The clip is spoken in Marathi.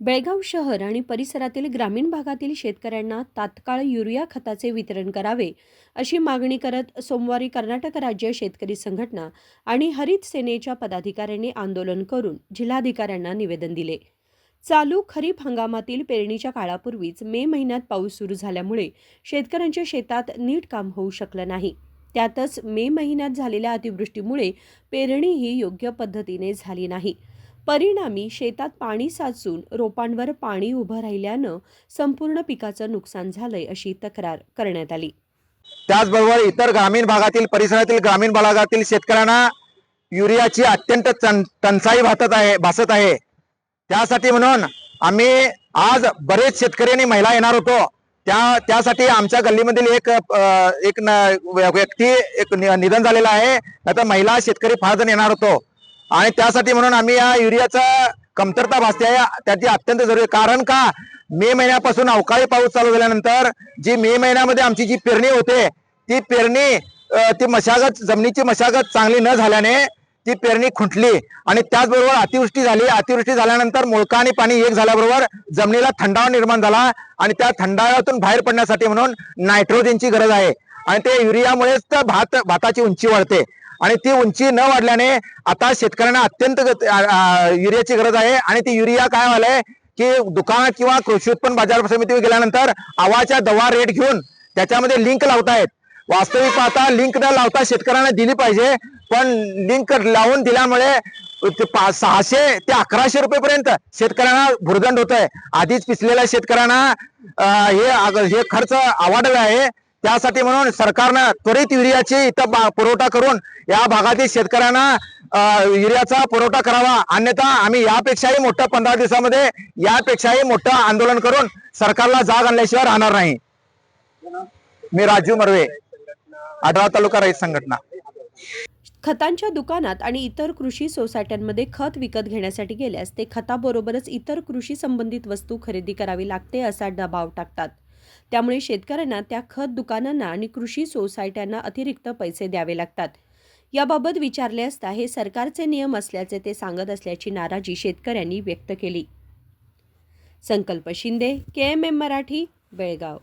बेळगाव शहर आणि परिसरातील ग्रामीण भागातील शेतकऱ्यांना तात्काळ युरिया खताचे वितरण करावे अशी मागणी करत सोमवारी कर्नाटक राज्य शेतकरी संघटना आणि हरित सेनेच्या पदाधिकाऱ्यांनी आंदोलन करून जिल्हाधिकाऱ्यांना निवेदन दिले. चालू खरीप हंगामातील पेरणीच्या काळापूर्वीच मे महिन्यात पाऊस सुरू झाल्यामुळे शेतकऱ्यांच्या शेतात नीट काम होऊ शकलं नाही. त्यातच मे महिन्यात झालेल्या अतिवृष्टीमुळे पेरणीही योग्य पद्धतीने झाली नाही. परिणामी शेतात पाणी साचून रोपांवर पाणी उभं राहिल्यानं संपूर्ण पिकाचं नुकसान झालंय अशी तक्रार करण्यात आली. त्याचबरोबर इतर ग्रामीण भागातील परिसरातील ग्रामीण भागातील शेतकऱ्यांना युरियाची अत्यंत टंचाई भासत आहे भासत आहे. त्यासाठी म्हणून आम्ही आज बरेच शेतकरी आणि महिला येणार होतो. त्या त्यासाठी आमच्या गल्लीमधील एक एक न- व्यक्ती एक नि- निधन झालेलं आहे. आता महिला शेतकरी फार जण येणार होतो. आणि त्यासाठी म्हणून आम्ही या युरियाचा कमतरता भासते त्याची अत्यंत जरुरी आहे. कारण का? मे महिन्यापासून अवकाळी पाऊस चालू झाल्यानंतर जी मे महिन्यामध्ये आमची जी पेरणी होते ती पेरणी ती मशागत जमिनीची मशागत चांगली न झाल्याने ती पेरणी खुंटली. आणि त्याचबरोबर अतिवृष्टी झाली. अतिवृष्टी झाल्यानंतर मुळका आणि पाणी एक झाल्याबरोबर जमिनीला थंडावा निर्माण झाला आणि त्या थंडाव्यातून बाहेर पडण्यासाठी म्हणून नायट्रोजनची गरज आहे. आणि ते युरियामुळेच तर भात भाताची उंची वाढते. आणि ती उंची न वाढल्याने आता शेतकऱ्यांना अत्यंत युरियाची गरज आहे. आणि ती युरिया काय व्हायलंय की दुकानात किंवा कृषी उत्पन्न बाजार समितीवर गेल्यानंतर आवाच्या दवा रेट घेऊन त्याच्यामध्ये लिंक लावतायत. वास्तविक पाहता लिंक न लावता शेतकऱ्यांना दिली पाहिजे. पण लिंक लावून दिल्यामुळे सहाशे ते अकराशे रुपयेपर्यंत शेतकऱ्यांना भुर्दंड होत आहे आधीच पिचलेल्या शेतकऱ्यांना हे हे खर्च आवाडला आहे. त्यासाठी म्हणून सरकारनं त्वरित युरियाची इथं पुरवठा करून या भागातील शेतकऱ्यांना युरियाचा पुरवठा करावा. अन्यथा आम्ही यापेक्षाही मोठं पंधरा दिवसामध्ये यापेक्षाही मोठं आंदोलन करून सरकारला जाग आणल्याशिवाय राहणार नाही. मी राजू मर्वे आढळा तालुका रहित संघटना. खतांच्या दुकानात आणि इतर कृषी सोसायट्यांमध्ये खत विकत घेण्यासाठी गेल्यास ते खताबरोबरच इतर कृषी संबंधित वस्तू खरेदी करावी लागते असा दबाव टाकतात. त्यामुळे शेतकऱ्यांना त्या खत दुकानांना आणि कृषी सोसायट्यांना अतिरिक्त पैसे द्यावे लागतात. याबाबत विचारले असता हे सरकारचे नियम असल्याचे ते सांगत असल्याची नाराजी शेतकऱ्यांनी व्यक्त केली. Sankalp Shinde K M M Marathi Belgaum.